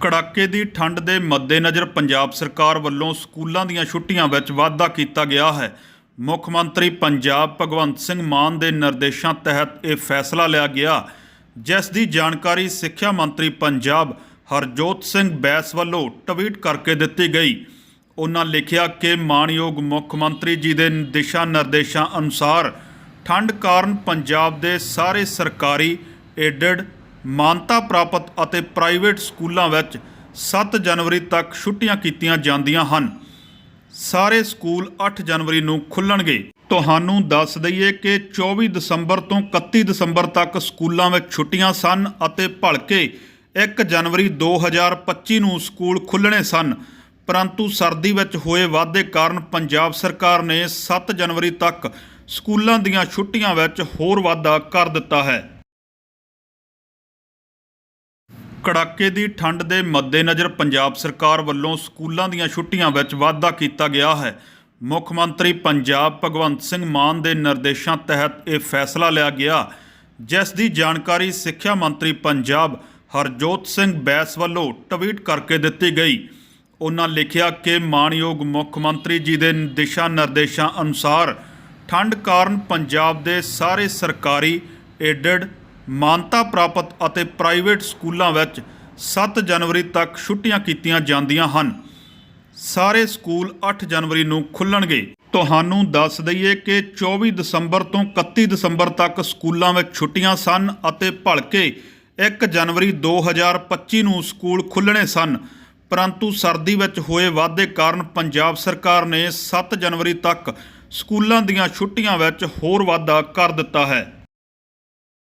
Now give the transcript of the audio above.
ਕੜਾਕੇ ਦੀ ਠੰਡ ਦੇ ਮੱਦੇਨਜ਼ਰ ਪੰਜਾਬ ਸਰਕਾਰ ਵੱਲੋਂ ਸਕੂਲਾਂ ਦੀਆਂ ਛੁੱਟੀਆਂ ਵਿੱਚ ਵਾਧਾ ਕੀਤਾ ਗਿਆ ਹੈ। ਮੁੱਖ ਮੰਤਰੀ ਪੰਜਾਬ ਭਗਵੰਤ ਸਿੰਘ ਮਾਨ ਦੇ ਨਿਰਦੇਸ਼ਾਂ ਤਹਿਤ ਇਹ ਫੈਸਲਾ ਲਿਆ ਗਿਆ। ਜਿਸ ਦੀ ਜਾਣਕਾਰੀ ਸਿੱਖਿਆ ਮੰਤਰੀ ਪੰਜਾਬ ਹਰਜੋਤ ਸਿੰਘ ਬੈਸ ਵੱਲੋਂ ਟਵੀਟ ਕਰਕੇ ਦਿੱਤੀ ਗਈ। ਉਹਨਾਂ ਲਿਖਿਆ ਕਿ ਮਾਣਯੋਗ ਮੁੱਖ ਮੰਤਰੀ ਜੀ ਦੇ ਦਿਸ਼ਾ ਨਿਰਦੇਸ਼ਾਂ ਅਨੁਸਾਰ ਠੰਡ ਕਾਰਨ ਪੰਜਾਬ ਦੇ ਸਾਰੇ ਸਰਕਾਰੀ, ਏਡਡ ਮਾਨਤਾ ਪ੍ਰਾਪਤ ਅਤੇ ਪ੍ਰਾਈਵੇਟ ਸਕੂਲਾਂ ਵਿੱਚ 7 ਜਨਵਰੀ ਤੱਕ ਛੁੱਟੀਆਂ ਕੀਤੀਆਂ ਜਾਂਦੀਆਂ ਹਨ। ਸਾਰੇ ਸਕੂਲ 8 ਜਨਵਰੀ ਨੂੰ ਖੁੱਲਣਗੇ। ਤੁਹਾਨੂੰ ਦੱਸ ਦਈਏ ਕਿ 24 ਦਸੰਬਰ ਤੋਂ 31 ਦਸੰਬਰ ਤੱਕ ਸਕੂਲਾਂ ਵਿੱਚ ਛੁੱਟੀਆਂ ਸਨ ਅਤੇ ਭਲਕੇ 1 ਜਨਵਰੀ 2025 ਨੂੰ ਸਕੂਲ ਖੁੱਲ੍ਹਣੇ ਸਨ। ਪਰੰਤੂ ਸਰਦੀ ਵਿੱਚ ਹੋਏ ਵਾਧੇ ਕਾਰਨ ਪੰਜਾਬ ਸਰਕਾਰ ਨੇ 7 ਜਨਵਰੀ ਤੱਕ ਸਕੂਲਾਂ ਦੀਆਂ ਛੁੱਟੀਆਂ ਵਿੱਚ ਹੋਰ ਵਾਧਾ ਕਰ ਦਿੱਤਾ ਹੈ। ਕੜਾਕੇ ਦੀ ਠੰਡ ਦੇ ਮੱਦੇਨਜ਼ਰ ਪੰਜਾਬ ਸਰਕਾਰ ਵੱਲੋਂ ਸਕੂਲਾਂ ਦੀਆਂ ਛੁੱਟੀਆਂ ਵਿੱਚ ਵਾਧਾ ਕੀਤਾ ਗਿਆ ਹੈ। ਮੁੱਖ ਮੰਤਰੀ ਪੰਜਾਬ ਭਗਵੰਤ ਸਿੰਘ ਮਾਨ ਦੇ ਨਿਰਦੇਸ਼ਾਂ ਤਹਿਤ ਇਹ ਫੈਸਲਾ ਲਿਆ ਗਿਆ, ਜਿਸ ਦੀ ਜਾਣਕਾਰੀ ਸਿੱਖਿਆ ਮੰਤਰੀ ਪੰਜਾਬ ਹਰਜੋਤ ਸਿੰਘ ਬੈਸ ਵੱਲੋਂ ਟਵੀਟ ਕਰਕੇ ਦਿੱਤੀ ਗਈ। ਉਹਨਾਂ ਲਿਖਿਆ ਕਿ ਮਾਣਯੋਗ ਮੁੱਖ ਮੰਤਰੀ ਜੀ ਦੇ ਦਿਸ਼ਾ ਨਿਰਦੇਸ਼ਾਂ ਅਨੁਸਾਰ ਠੰਡ ਕਾਰਨ ਪੰਜਾਬ ਦੇ ਸਾਰੇ ਸਰਕਾਰੀ, ਏਡਡ ਮਾਨਤਾ ਪ੍ਰਾਪਤ ਅਤੇ ਪ੍ਰਾਈਵੇਟ ਸਕੂਲਾਂ ਵਿੱਚ 7 ਜਨਵਰੀ ਤੱਕ ਛੁੱਟੀਆਂ ਕੀਤੀਆਂ ਜਾਂਦੀਆਂ ਹਨ। ਸਾਰੇ ਸਕੂਲ 8 ਜਨਵਰੀ ਨੂੰ ਖੁੱਲਣਗੇ। ਤੁਹਾਨੂੰ ਦੱਸ ਦਈਏ ਕਿ 24 ਦਸੰਬਰ ਤੋਂ 31 ਦਸੰਬਰ ਤੱਕ ਸਕੂਲਾਂ ਵਿੱਚ ਛੁੱਟੀਆਂ ਸਨ ਅਤੇ ਭਲਕੇ 1 ਜਨਵਰੀ 2025 ਨੂੰ ਸਕੂਲ ਖੁੱਲ੍ਹਣੇ ਸਨ। ਪਰੰਤੂ ਸਰਦੀ ਵਿੱਚ ਹੋਏ ਵਾਧੇ ਕਾਰਨ ਪੰਜਾਬ ਸਰਕਾਰ ਨੇ 7 ਜਨਵਰੀ ਤੱਕ ਸਕੂਲਾਂ ਦੀਆਂ ਛੁੱਟੀਆਂ ਵਿੱਚ ਹੋਰ ਵਾਧਾ ਕਰ ਦਿੱਤਾ ਹੈ।